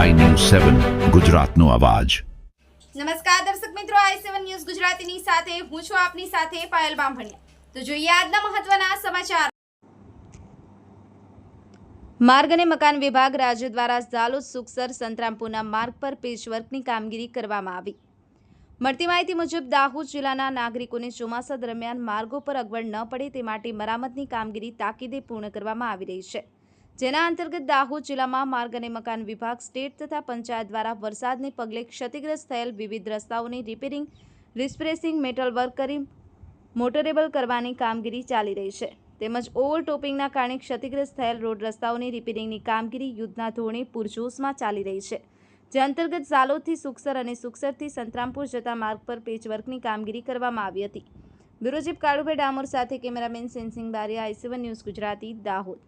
સેવન ગુજરાતનો અવાજ. નમસ્કાર દર્શક મિત્રો આઈ સેવન ન્યૂઝ ગુજરાતીની સાથે, હું છું આપની સાથે પાયલ બામભણિયા. તો જોઈએ આજના મહત્વના સમાચાર. માર્ગ અને મકાન વિભાગ રાજ્ય દ્વારા ઝાલોદ સુખસર, સંતરામપુરના માર્ગ પર પેચવર્કની કામગીરી કરવામાં આવી. મળતી માહિતી મુજબ, દાહોદ જિલ્લાના નાગરિકોને ચોમાસા દરમિયાન માર્ગો પર અગવડ ન પડે તે માટે મરામતની કામગીરી તાકીદે પૂર્ણ કરવામાં આવી રહી છે. જેના અંતર્ગત દાહોદ જિલ્લામાં માર્ગ અને મકાન વિભાગ સ્ટેટ તથા પંચાયત દ્વારા વરસાદને પગલે ક્ષતિગ્રસ્ત થયેલ વિવિધ રસ્તાઓની રિપેરિંગ રિસ્પ્રેસિંગ મેટલ વર્ક કરી મોટરેબલ કરવાની કામગીરી ચાલી રહી છે. તેમજ ઓવરટોપિંગના કારણે ક્ષતિગ્રસ્ત થયેલ રોડ રસ્તાઓની રિપેરિંગની કામગીરી યુદ્ધના ધોરણે પૂરજોશમાં ચાલી રહી છે. જે અંતર્ગત ઝાલોદથી સુખસર અને સુખસરથી સંતરામપુર જતા માર્ગ પર પેચવર્કની કામગીરી કરવામાં આવી હતી. બ્યુરો કાળુભાઈ ડામોર સાથે cameraman Sensingh Bariya, I news Gujarati, Dahod.